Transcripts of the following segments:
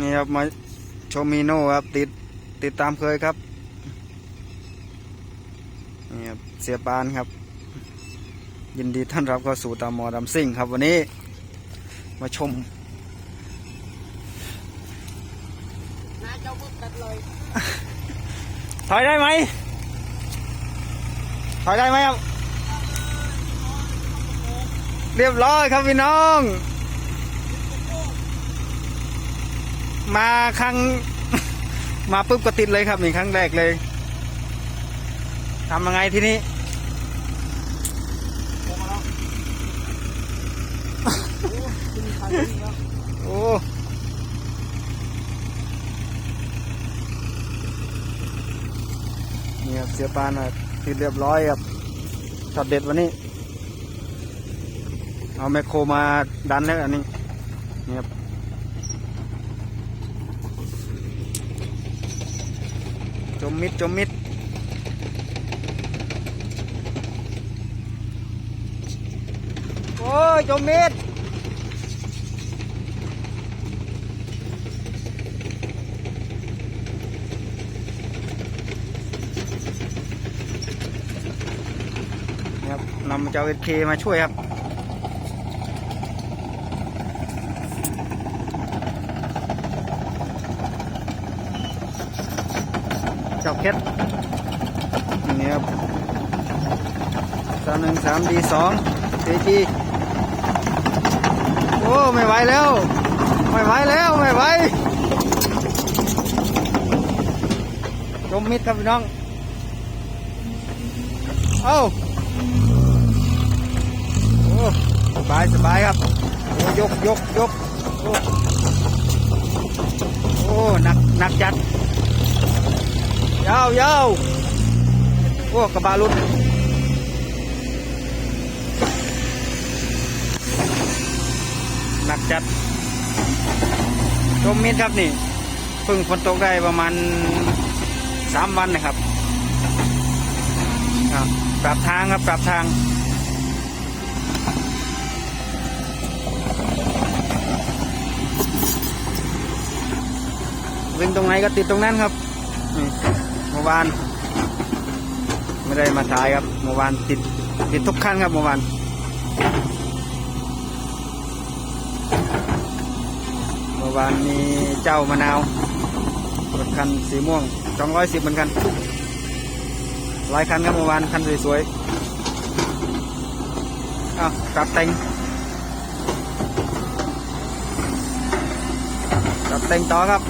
นี่ครับมาชมมีโน่ครับ ติดติดตามเคยครับ นี่ครับ เสียปานครับ ยินดีต้อนรับเข้าสู่ตามมอดำซิ่งครับวันนี้ มาชมน้าเจ้าบุกตัดเลยถอยได้ไหมถอยได้ไหมครับ เรียบร้อยครับพี่น้อง มาครั้ง มาปุ๊บก็ติดเลยครับนี่ครั้งแรกเลยทำยังไงที่นี้โอ้นี่ครับเสียปานอะติดเรียบร้อยครับช็อตเด็ดวันนี้ เอาแมคโครมาดันแล้วอันนี้นี่ครับ มมิดจมมิดโอ้ยจมมิดนะครับนำเจ้าเอเคมาช่วยครับ เจ้าเพ ชรนี่ครับสามหนึ่งสามดีสองเจจีโอ้ ไม่ไหวแล้ว ไม่ไหวแล้ว ไม่ไหวจมมิดครับพี่น้อง เอ้าโอ้สบายสบายครับ โอ้ยกยกยกโอ้โอ้หนักหนักจัด ยาวยาวโอ้กระบะหลุดหนักจัดชมมิดครับนี่เพิ่งฝนตกได้ประมาณสามวันนะครับปรับทางครับปรับทางวิ่งตรงไหนก็ติดตรงนั้นครับ มื่อวาน ไม่ได้มาถ่ายครับเมื่อวานติดติดทุกขั้นครับเมื่อวานเมื่อวานมีเจ้ามะนาวรถคันสีม่วงสองร้อยสิบเหมือนกันหลายคันครับเมื่อวานคันสวยๆอ้าวปรับแต่งปรับแต่งต่อครับ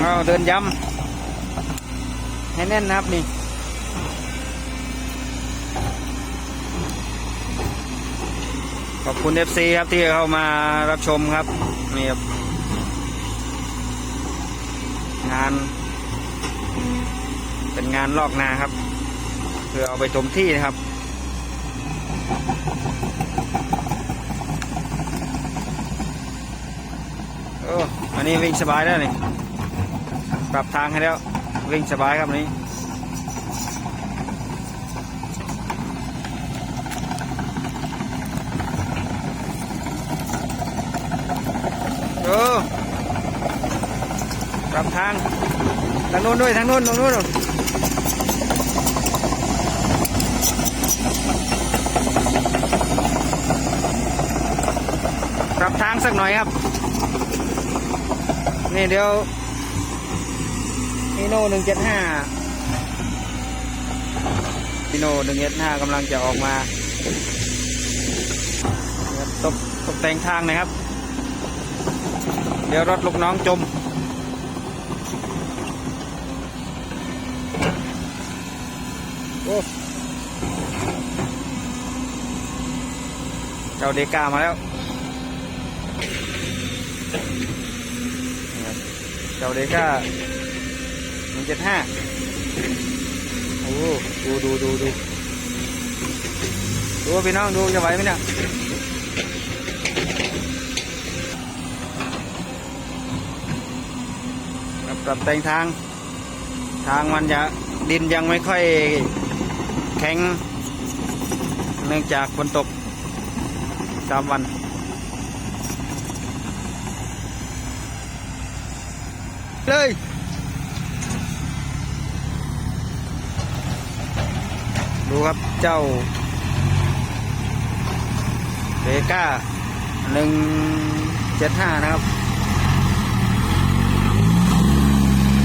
เอาเดินย้ำให้แน่นนะครับนี่ขอบคุณ FC ครับที่เข้ามารับชมครับนี่ครับงาน เป็นงานลอกนาครับเพื่อเอาไปถมที่นะครับโอ้อันนี้วิ่งสบายแล้วนี่ ปรับทางให้แล้ววิ่งสบายครับนนี้ โอ้ปรับทาง ทางโน้นด้วย ทางโน้น ทางโน้นปรับทางสักหน่อยครับ นี่เดี๋ยว ฮีโน่หนึ่งเจ็ดห้าฮีโน่หนึ่งเจ็ดห้ากำลังจะออกมาตกตกแต่งทางนะครับ เดี๋ยวรถลูกน้องจม โอ้เจ้าเดก้ามาแล้วครับเจ้าเดก้า จ็ดห้าโอ้ดูดูดูดูดูพี่น้องดูจะไหวไหมเนี่ยปรับปรับแต่งทาง ทางมันจะดินยังไม่ค่อยแข็ง เนื่องจากฝนตกสามวันเลย ดูครับเจ้าเบก้าหนึ่งเจ็ดห้านะครับ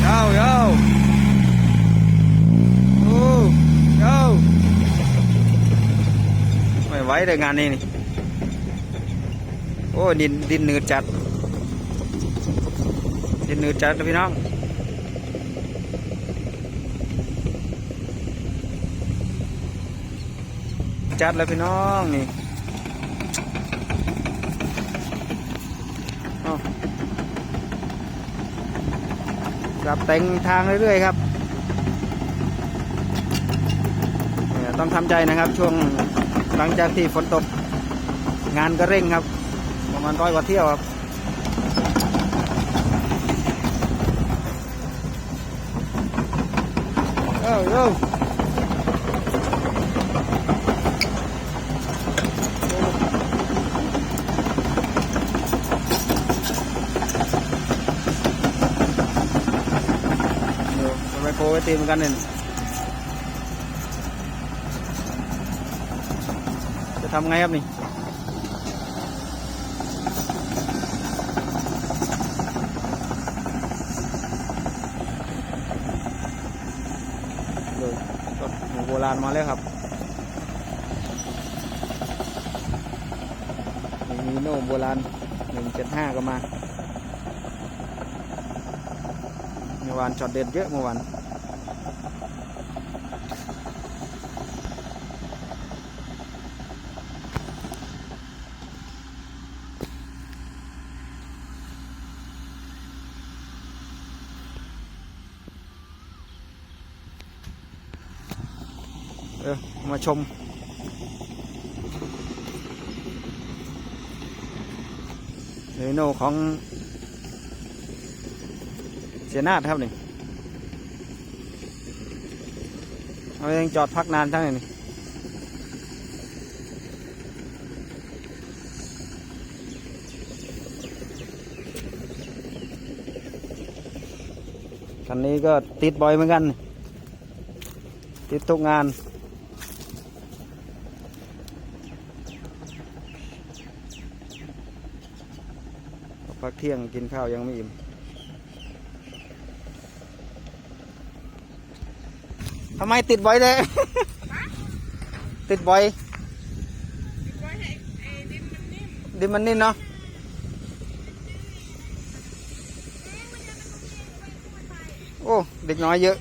เย้าเย้าโอ้เย้าไม่ไหวเลยงานนี้นี่ โอ้ ดินดินหนืดจัด ดินหนืดจัดนะพี่น้อง จัดแล้วพี่น้องนี่เอาปรับแต่งทางเรื่อยๆครับเนี่ยต้องทำใจนะครับช่วงหลังจากที่ฝนตกงานก็เร่งครับ ประมาณร้อยกว่าเที่ยวครับเอ้าเอ้า เดี๋ยวจะไปโคไอ ตีเหมือนกันเนี่ยจะทำไงครับนี่เลยรถหมูโบราณมาแล้วครับมีโน่โบราณหนึ่งเจ็ดห้าก็มาเมื่อวานช็อตเด็ดเยอะเมื่อวาน เออมาชม เรโน่ของ เสียนาดครับนี่เอายังจอดพักนานทั้งนี้คันนี้ก็ติดบ่อยเหมือนกัน ติดทุกงาน พักเที่ยงกินข้าวยังไม่อิ่ม ทำไมติดบ่อยเลย ติดบ่อยดินมันนิ่มเนาะโอ้ เด็กน้อยเยอะ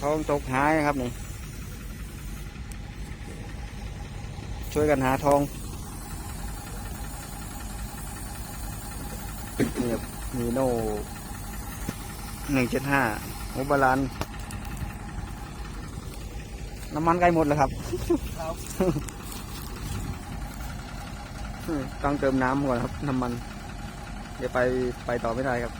ท้องตกหายนะครับนี่ ช่วยกันหาทองนี่ครับมีโน่หนึ่งเจ็ดห้าโอบาลานน้ำมันใกล้หมดแล้วครับครับต้องเติมน้ำก่อนครับ น้ำมัน เดี๋ยวไปไปต่อไม่ได้ครับ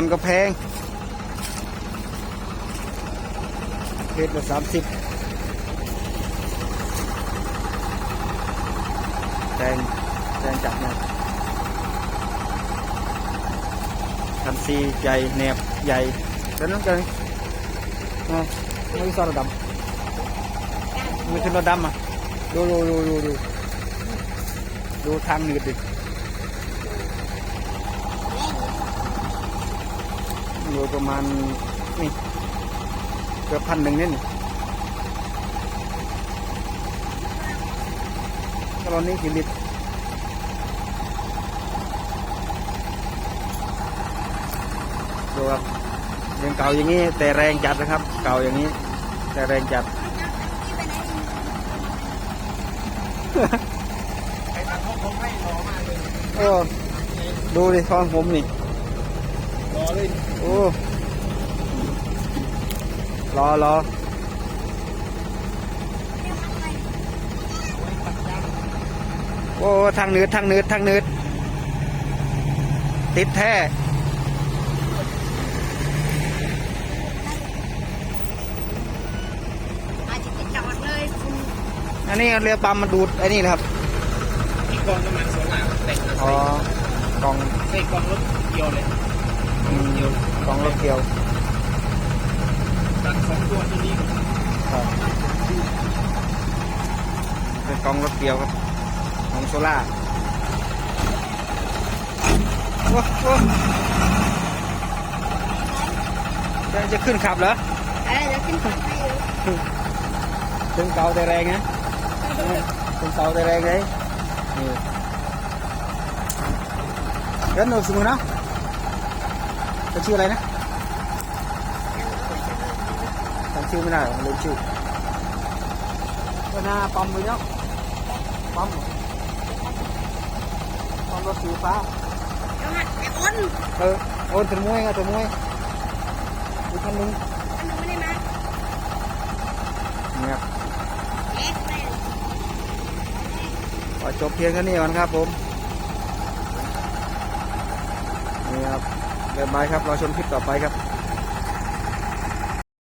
มันก็แพงเพชรละสามสิบแพงแพงจัดนะคันซีใหญ่แหนบใหญ่แล้วน้องเกินนะไม่ใช่รถดำไม่ใช่รถดำอะดูดูดูดูดูดูทางหนืดดิ อยู่ประมาณนี่เกือบพันหนึ่งนี่นี่ตอนนี้กี่ลิตรดูครับยังเก่าอย่างนี้ แต่แรงจัดนะครับ เก่าอย่างนี้ แต่แรงจัดไอ้ทางผมให้รอมากเลยโอ้ดูดิท้องผมนี่ โอ้รอรอโอ้ทางเนืดทางเนืดทางเนืดติดแท้อาจจะไปจอดเลยคุณอันนี้เรือปั๊มมันดูดไอ้นี่นะครับที่กองน้ำมันโซล่าแต่งอ๋อกล่องใส่กองรถเกี่ยวเลย อืมกล่องรถเกี่ยวตัดสองตัวตัวนี้ครับเป็นกล่องรถเกี่ยวครับของโซล่าโอ้โอ้จะจะขึ้นขับเหรอเอ้ยเดี๋ยวขึ้นไปให้ดูถึงเก่าแต่แรงนะถึงเก่าแต่แรงเลยนี่เดินหนูส มุนนะจะชื่ออะไรนะจำชื่อไม่ได้ลืมชื่อก็หน้าปั๊มไปเนาะปั๊มปั๊มรถสีฟ้าเดี๋ยวหัดไปอ้นเออโอนถึงมวยไงถึงมวยอีกคันหนึงอันนึงไม่ได้มาเนี่ยครับเอ๊ะแม่ขอจบเพียงแค่นี้ก่อนครับผมนี่ครับ เรียบร้อยครับรอชมคลิปต่อไปครับ